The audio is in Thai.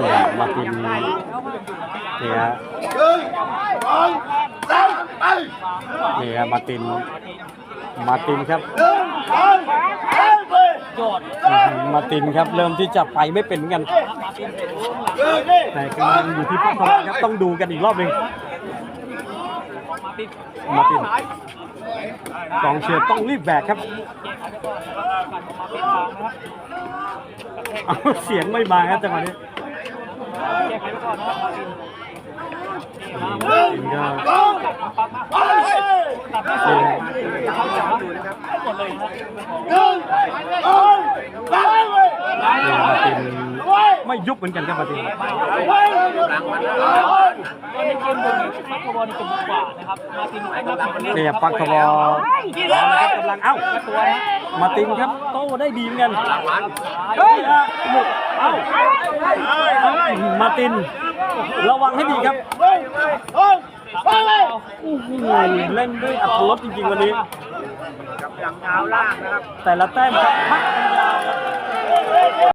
เนี่ยมาตินเนี่ยฮะนี่ครับมาตินมาตินครับมาตินครับเริ่มที่จะไปไม่เป็นกันแต่กำลังอยู่ที่พัฒนาครับต้องดูกันอีกรอบหนึ่งมาตินกองเชียร์ต้องรีบแบกครับ เอาเสียงไม่มาครับจังหวะนี้ไขไปก่อนนะครับมาตินมาร์ตินก็ตัดไม่เสีสวไม่ยุบเหมือนกันครับมาร์ตินตอนนี้เกมบนพักบอลนี่จะบุกกว่านะครับมาตินให้นับเป็นเนี่ยปักทบอลเอาละครับกำลังเอ้าตัวนะ มาร์ตินครับโต้ได้ดีเหมือนกันเฮ้ยหมุกเอ้าเอ้ามาร์ติน ระวังให้ดีครับโอ้โหเล่นด้วยอัตรสจริงๆวันนี้อย่างเท้าล่างนะครับ แต่ละแต้มครับพักกันยาวครับ